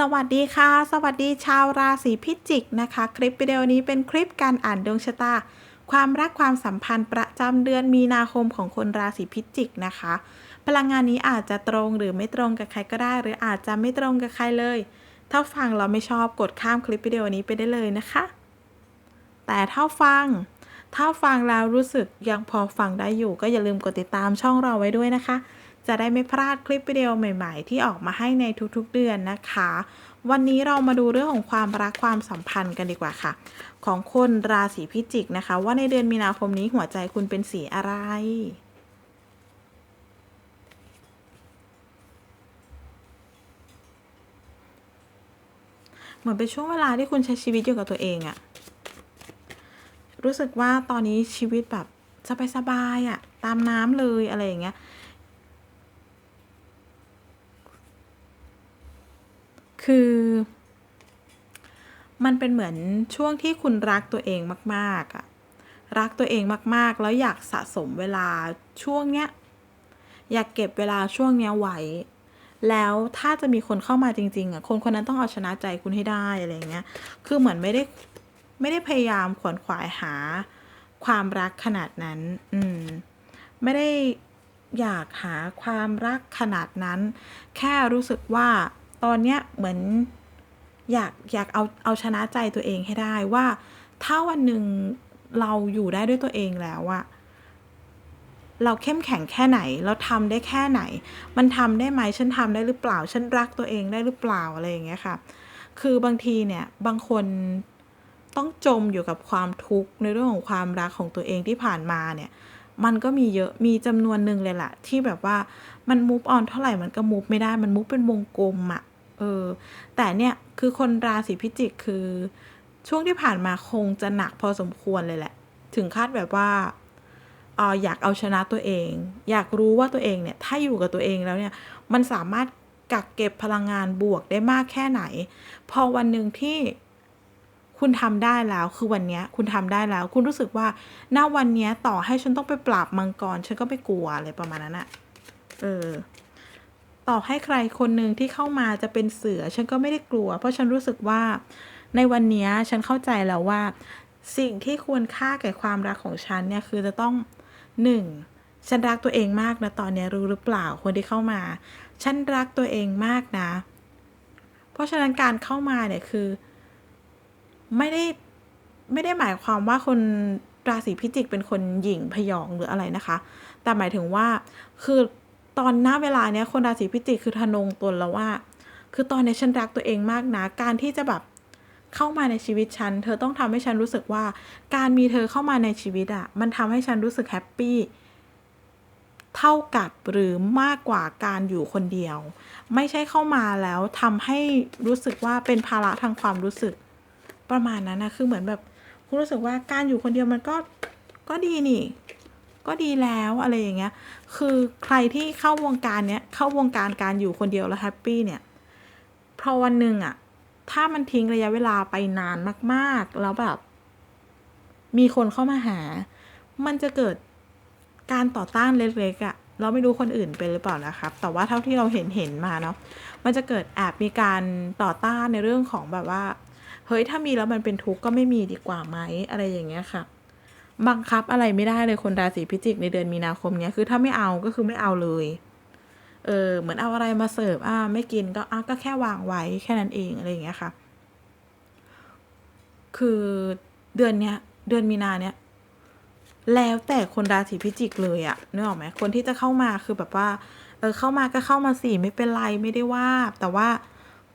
สวัสดีค่ะ สวัสดีชาวราศีพิจิกนะคะ คลิปวิดีโอนี้เป็นคลิปการอ่านดวงชะตา ความรักความสัมพันธ์ประจำเดือนมีนาคมของคนราศีพิจิกนะคะ พลังงานนี้อาจจะตรงหรือไม่ตรงกับใครก็ได้ หรืออาจจะไม่ตรงกับใครเลย ถ้าฟังเราไม่ชอบกดข้ามคลิปวิดีโอนี้ไปได้เลยนะคะ แต่ถ้าฟัง ถ้าฟังแล้วรู้สึกยังพอฟังได้อยู่ ก็อย่าลืมกดติดตามช่องเราไว้ด้วยนะคะ จะได้ไม่พลาดคลิปวิดีโอใหม่ ๆ ที่ออกมาให้ในทุกๆเดือนนะคะ วันนี้เรามาดูเรื่องของความรักความสัมพันธ์กันดีกว่าค่ะ ของคนราศีพิจิกนะคะ ว่าในเดือนมีนาคมนี้หัวใจคุณเป็นสีอะไรเหมือนเป็นช่วงเวลาที่คุณใช้ชีวิตอยู่กับตัวเองอะรู้สึกว่าตอนนี้ชีวิตแบบสบายๆอะตามน้ำเลยอะไรอย่างเงี้ย คือ มันเป็นเหมือนช่วงที่คุณรักตัวเองมากๆอะรักตัวเองมากๆ แล้วอยากสะสมเวลาช่วงเนี้ย อยากเก็บเวลาช่วงเนี้ยไว้ แล้วถ้าจะมีคนเข้ามาจริง ๆอะคนคนนั้นต้องเอาชนะใจคุณให้ได้อะไรเงี้ย คือเหมือนไม่ได้ไม่ได้พยายามขวนขวายหาความรักขนาดนั้น อืม ไม่ได้อยากหาความรักขนาดนั้น แค่รู้สึกว่า ตอนเนี้ยเหมือนอยากอยากเอาเอาชนะใจตัวเองให้ได้ว่า ถ้าวันหนึ่งเราอยู่ได้ด้วยตัวเองแล้วอะเราเข้มแข็งแค่ไหน เราทำได้แค่ไหน มันทำได้ไหมฉันทำได้หรือเปล่า ฉันรักตัวเองได้หรือเปล่าอะไรอย่างเงี้ยค่ะ คือบางทีเนี่ยบางคนต้องจมอยู่กับความทุกข์ในเรื่องของความรักของตัวเองที่ผ่านมาเนี่ย มันก็มีเยอะมีจำนวนหนึ่งเลยแหละที่แบบว่ามันมูฟออนเท่าไหร่มันก็มูฟไม่ได้มันมูฟเป็นวงกลมอะ เออ แต่เนี่ยคือคนราศีพิจิกคือช่วงที่ผ่านมาคงจะหนักพอสมควรเลยแหละ ถึงคาดแบบว่าเอออยากเอาชนะตัวเอง อยากรู้ว่าตัวเองเนี่ย ถ้าอยู่กับตัวเองแล้วเนี่ย มันสามารถกักเก็บพลังงานบวกได้มากแค่ไหน พอวันหนึ่งที่คุณทำได้แล้วคือวันนี้คุณทำได้แล้ว คุณรู้สึกว่าณวันนี้ต่อให้ฉันต้องไปปราบมังกร ฉันก็ไม่กลัวอะไรประมาณนั้นอะเออ ต่อให้ใครคนหนึ่งที่เข้ามาจะเป็นเสือ ฉันก็ไม่ได้กลัว เพราะฉันรู้สึกว่า ในวันนี้ฉันเข้าใจแล้วว่า สิ่งที่ควรค่าแก่ความรักของฉันเนี่ยคือจะต้องหนึ่งฉันรักตัวเองมากนะตอนนี้รู้หรือเปล่าคนที่เข้ามา ฉันรักตัวเองมากนะ เพราะฉะนั้นการเข้ามาเนี่ยคือ ไม่ได้ไม่ได้หมายความว่าคนราศีพิจิกเป็นคนหยิ่งพยองหรืออะไรนะคะ แต่หมายถึงว่าคือ ตอนหน้าเวลาเนี้ยคนราศีพิจิกคือทะนงตนแล้วว่า คือตอนนี้ฉันรักตัวเองมากนะ การที่จะแบบเข้ามาในชีวิตฉัน เธอต้องทำให้ฉันรู้สึกว่า การมีเธอเข้ามาในชีวิตอะ่ะมันทำให้ฉันรู้สึกแฮปปี้เท่ากับหรือมากกว่าการอยู่คนเดียว ไม่ใช่เข้ามาแล้วทำให้รู้สึกว่าเป็นภาระทางความรู้สึก ประมาณนั้นนะคือเหมือนแบบคุณรู้สึกว่าการอยู่คนเดียวมันก็ก็ดีนี่ ก็ดีแล้วอะไรอย่างเงี้ย คือใครที่เข้าวงการเนี้ยเข้าวงการการอยู่คนเดียวแล้วแฮปปี้เนี่ยพอวันหนึ่งอะถ้ามันทิ้งระยะเวลาไปนานมาก ๆ แล้วแบบ มีคนเข้ามาหา มันจะเกิดการต่อต้านเล็กๆอะ่ะ เราไม่รู้คนอื่นเป็นหรือเปล่านะครับ แต่ว่าเท่าที่เราเห็นเห็นมาเนาะ มันจะเกิดแอบมีการต่อต้านในเรื่องของแบบว่า เฮ้ยถ้ามีแล้วมันเป็นทุกข์ก็ไม่มีดีกว่าไหมอะไรอย่างเงี้ยค่ะ บังคับอะไรไม่ได้เลยคนราศีพิจิกในเดือนมีนาคมเนี้ยคือถ้าไม่เอาก็คือไม่เอาเลย เออเหมือนเอาอะไรมาเสิร์ฟอ่าไม่กินก็อะก็แค่วางไว้แค่นั้นเองอะไรอย่างเงี้ยค่ะ คือเดือนเนี้ย เดือนมีนาเนี้ยแล้วแต่คนราศีพิจิกเลยอะนึกออกไหมคนที่จะเข้ามาคือแบบว่า เออเข้ามาก็เข้ามาสิไม่เป็นไรไม่ได้ว่า แต่ว่า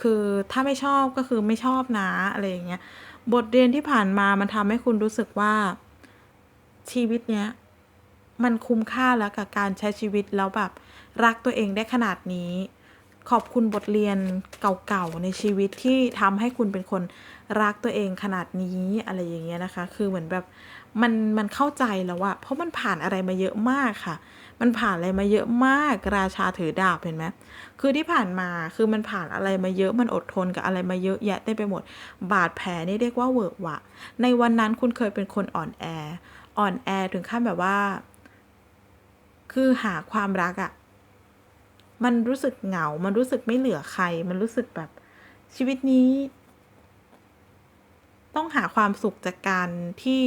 คือถ้าไม่ชอบก็คือไม่ชอบนะอะไรอย่างเงี้ยบทเรียนที่ผ่านมามันทำให้คุณรู้สึกว่า ชีวิตเนี้ยมันคุ้มค่าแล้วกับการใช้ชีวิตแล้วแบบรักตัวเองได้ขนาดนี้ ขอบคุณบทเรียนเก่าๆในชีวิตที่ทำให้คุณเป็นคนรักตัวเองขนาดนี้อะไรอย่างเงี้ยนะคะ คือเหมือนแบบมันมันเข้าใจแล้วอะเพราะมันผ่านอะไรมาเยอะมากค่ะ มันผ่านอะไรมาเยอะมากราชาถือดาบเห็นไหมคือที่ผ่านมาคือมันผ่านอะไรมาเยอะมันอดทนกับอะไรมาเยอะแยะเต็มไปหมด บาดแผลนี่เรียกว่าเวิร์กวะในวันนั้นคุณเคยเป็นคนอ่อนแอ อ่อนแอถึงขั้นแบบว่า คือหาความรักอะมันรู้สึกเหงา มันรู้สึกไม่เหลือใคร มันรู้สึกแบบชีวิตนี้ ต้องหาความสุขจากการที่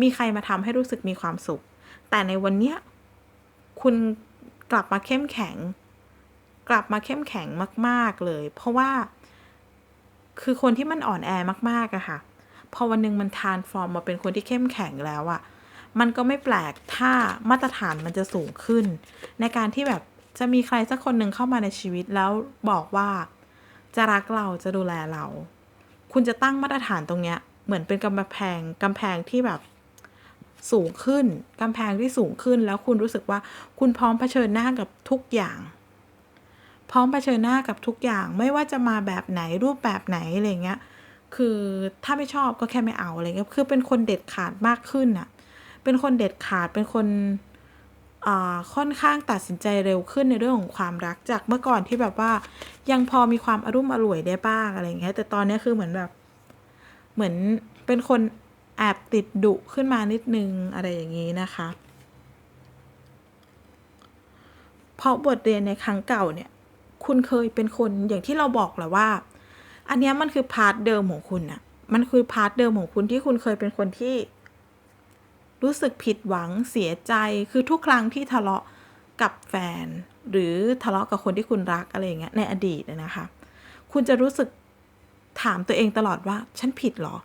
มีใครมาทำให้รู้สึกมีความสุข แต่ในวันเนี้ยคุณกลับมาเข้มแข็ง กลับมาเข้มแข็งมาก ๆเลย เพราะว่า คือคนที่มันอ่อนแอมากๆอะค่ะ พอวันหนึ่งมันทานฟอร์มมาเป็นคนที่เข้มแข็งแล้วอะ มันก็ไม่แปลกถ้ามาตรฐานมันจะสูงขึ้น ในการที่แบบจะมีใครสักคนหนึ่งเข้ามาในชีวิตแล้วบอกว่าจะรักเราจะดูแลเรา คุณจะตั้งมาตรฐานตรงเนี้ย เหมือนเป็นกำแพงกำแพงที่แบบสูงขึ้นกำแพงที่สูงขึ้นแล้วคุณรู้สึกว่าคุณพร้อมเผชิญหน้ากับทุกอย่าง พร้อมเผชิญหน้ากับทุกอย่าง ไม่ว่าจะมาแบบไหนรูปแบบไหนอะไรเงี้ย คือถ้าไม่ชอบก็แค่ไม่เอาอะไรเงี้ยคือเป็นคนเด็ดขาดมากขึ้นอะ เป็นคนเด็ดขาดเป็นคนค่อนข้างตัดสินใจเร็วขึ้นในเรื่องของความรักจากเมื่อก่อนที่แบบว่ายังพอมีความอารมณ์อร่วยได้บ้างอะไรเงี้ยแต่ตอนนี้คือเหมือนแบบ เหมือนเป็นคนแอบติดดุขึ้นมานิดนึงอะไรอย่างนี้นะคะ เพราะบทเรียนในครั้งเก่าเนี่ย คุณเคยเป็นคนอย่างที่เราบอกแหละว่า อันนี้มันคือพาร์ทเดิมของคุณอะมันคือพาร์ทเดิมของคุณที่คุณเคยเป็นคนที่ รู้สึกผิดหวังเสียใจคือทุกครั้งที่ทะเลาะกับแฟน หรือทะเลาะกับคนที่คุณรักอะไรอย่างเงี้ยในอดีตนะคะ คุณจะรู้สึกถามตัวเองตลอดว่า ฉันผิดหรอ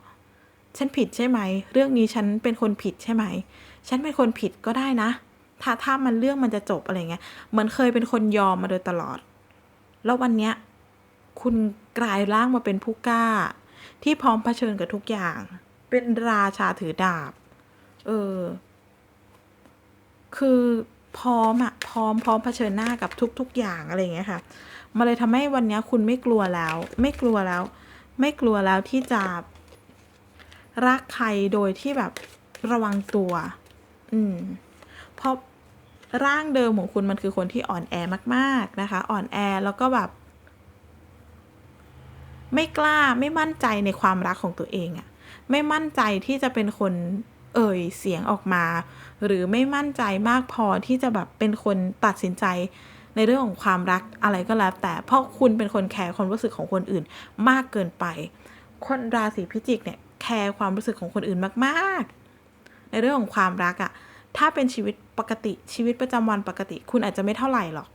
ฉันผิดใช่ไหม เรื่องนี้ฉันเป็นคนผิดใช่ไหม ฉันเป็นคนผิดก็ได้นะ ถ้าถ้ามันเรื่องมันจะจบอะไรเงี้ยเหมือนเคยเป็นคนยอมมาโดยตลอด แล้ววันเนี้ยคุณกลายร่างมาเป็นผู้กล้า ที่พร้อมเผชิญกับทุกอย่าง เป็นราชาถือดาบ เออ คือพร้อมอะพร้อมพร้อมเผชิญหน้ากับทุก ๆ อย่างอะไรอย่างเงี้ยค่ะมาเลยทำให้วันนี้คุณไม่กลัวแล้ว ไม่กลัวแล้ว ไม่กลัวแล้วที่จะรักใครโดยที่แบบระวังตัว อืม เพราะร่างเดิมของคุณมันคือคนที่อ่อนแอมากๆนะคะ อ่อนแอแล้วก็แบบ ไม่กล้าไม่มั่นใจในความรักของตัวเองอะไม่มั่นใจที่จะเป็นคน เอ่ยเสียงออกมา หรือไม่มั่นใจมากพอที่จะแบบเป็นคนตัดสินใจในเรื่องของความรักอะไรก็แล้วแต่ เพราะคุณเป็นคนแคร์ความรู้สึกของคนอื่นมากเกินไป คนราศีพิจิกเนี่ยแคร์ความรู้สึกของคนอื่นมากๆ ในเรื่องของความรักอะถ้าเป็นชีวิตปกติชีวิตประจำวันปกติ คุณอาจจะไม่เท่าไหร่หรอก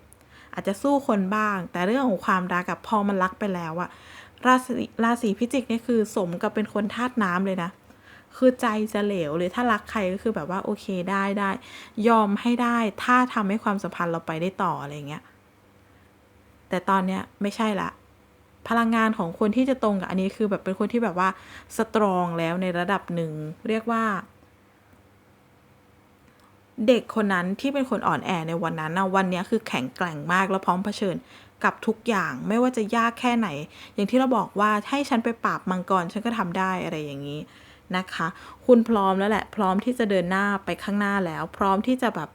อาจจะสู้คนบ้าง แต่เรื่องของความรักอะพอมันรักไปแล้วอะราศีราศีพิจิกเนี่ยคือสมกับเป็นคนธาตุน้ำเลยนะ คือใจจะเหลวเลยถ้ารักใครก็คือแบบว่าโอเคได้ได้ยอมให้ได้ถ้าทำให้ความสัมพันธ์เราไปได้ต่ออะไรเงี้ยแต่ตอนเนี้ยไม่ใช่ละพลังงานของคนที่จะตรงกับอันนี้คือแบบเป็นคนที่แบบว่าสตรองแล้วในระดับหนึ่งเรียกว่า เด็กคนนั้นที่เป็นคนอ่อนแอในวันนั้นนะวันนี้คือแข็งแกร่งมากแล้วพร้อมเผชิญกับทุกอย่างไม่ว่าจะยากแค่ไหน อย่างที่เราบอกว่าให้ฉันไปปราบมังกรฉันก็ทำได้อะไรอย่างนี้ นะคะ คุณพร้อมแล้วแหละ พร้อมที่จะเดินหน้าไปข้างหน้าแล้ว พร้อมที่จะแบบ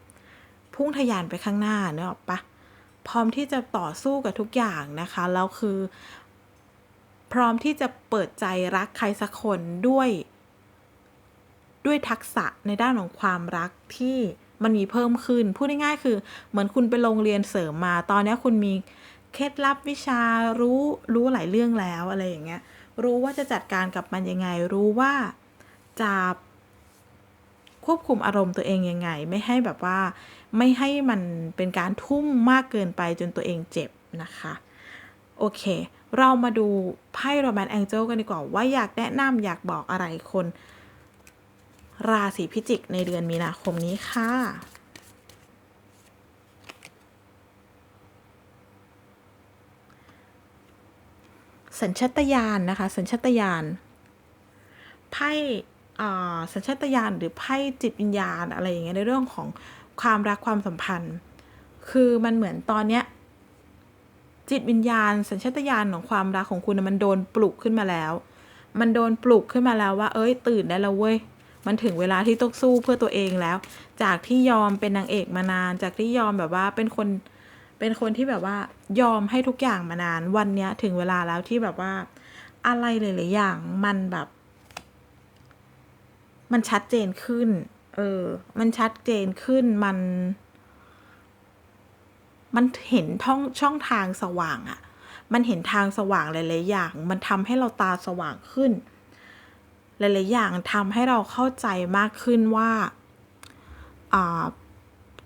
พุ่งทะยานไปข้างหน้าเนอะปะพร้อมที่จะต่อสู้กับทุกอย่างนะคะแล้วคือ พร้อมที่จะเปิดใจรักใครสักคนด้วย ด้วยทักษะในด้านของความรักที่มันมีเพิ่มขึ้น พูดง่ายๆคือ เหมือนคุณไปโรงเรียนเสริมมา ตอนนี้คุณมีเคล็ดลับวิชารู้รู้หลายเรื่องแล้วอะไรอย่างเงี้ย รู้ว่าจะจัดการกับมันยังไง รู้ว่า จะควบคุมอารมณ์ตัวเองยังไง ไม่ให้แบบว่าไม่ให้มันเป็นการทุ่มมากเกินไปจนตัวเองเจ็บนะคะ โอเค เรามาดูไพ่โรแมนแองเจิลกันดีกว่าว่าอยากแนะนำอยากบอกอะไรคน ราศีพิจิกในเดือนมีนาคมนี้ค่ะสัญชาตญาณนะคะ สัญชาตญาณไพ่ สัญชาตญาณหรือไพ่จิตวิญญาณอะไรอย่างเงี้ยในเรื่องของความรักความสัมพันธ์ คือมันเหมือนตอนเนี้ยจิตวิญญาณ สัญชาตญาณของความรักของคุณมันโดนปลุกขึ้นมาแล้ว มันโดนปลุกขึ้นมาแล้วว่า เอ้ย ตื่นได้แล้วเว้ยมันถึงเวลาที่ต้องสู้เพื่อตัวเองแล้ว จากที่ยอมเป็นนางเอกมานาน จากที่ยอมแบบว่าเป็นคนเป็นคนที่แบบว่ายอมให้ทุกอย่างมานานวันเนี้ยถึงเวลาแล้วที่แบบว่าอะไรหลายๆอย่างมันแบบ มันชัดเจนขึ้น เออ มันชัดเจนขึ้น มัน มันเห็นท่องช่องทางสว่างอะมันเห็นทางสว่างหลาย ๆ อย่าง มันทำให้เราตาสว่างขึ้น หลาย ๆ อย่างทำให้เราเข้าใจมากขึ้นว่า อ่า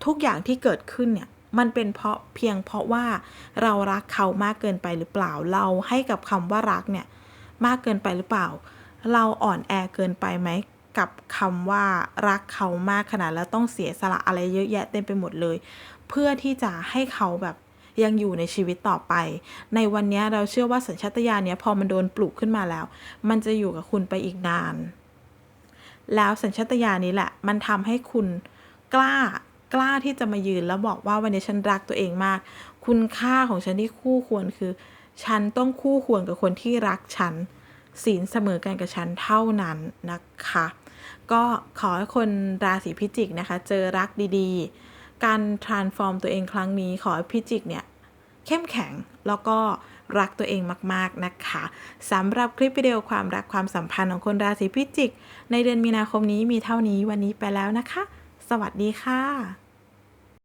ทุกอย่างที่เกิดขึ้นเนี่ย มันเป็นเพราะเพียงเพราะว่าเรารักเขามากเกินไปหรือเปล่า เราให้กับคำว่ารักเนี่ย มากเกินไปหรือเปล่า เราอ่อนแอเกินไปไหม กับคำว่ารักเขามากขนาดแล้วต้องเสียสละอะไรเยอะแยะเต็มไปหมดเลย เพื่อที่จะให้เขาแบบยังอยู่ในชีวิตต่อไป ในวันนี้เราเชื่อว่าสัญชาตญาณเนี้ยพอมันโดนปลูกขึ้นมาแล้ว มันจะอยู่กับคุณไปอีกนาน แล้วสัญชาตญาณนี้แหละ มันทำให้คุณกล้ากล้าที่จะมายืนแล้วบอกว่าวันนี้ฉันรักตัวเองมาก คุณค่าของฉันที่คู่ควรคือ ฉันต้องคู่ควรกับคนที่รักฉันศีลเสมอกันกับฉันเท่านั้นนะคะ ก็ขอให้คนราศีพิจิกนะคะ เจอรักดีๆ การ transform ตัวเองครั้งนี้ขอให้พิจิกเนี่ยเข้มแข็งแล้วก็รักตัวเองมาก ๆ นะคะสำหรับคลิปวิดีโอความรักความสัมพันธ์ของคนราศีพิจิก ในเดือนมีนาคมนี้มีเท่านี้วันนี้ไปแล้วนะคะ สวัสดีค่ะ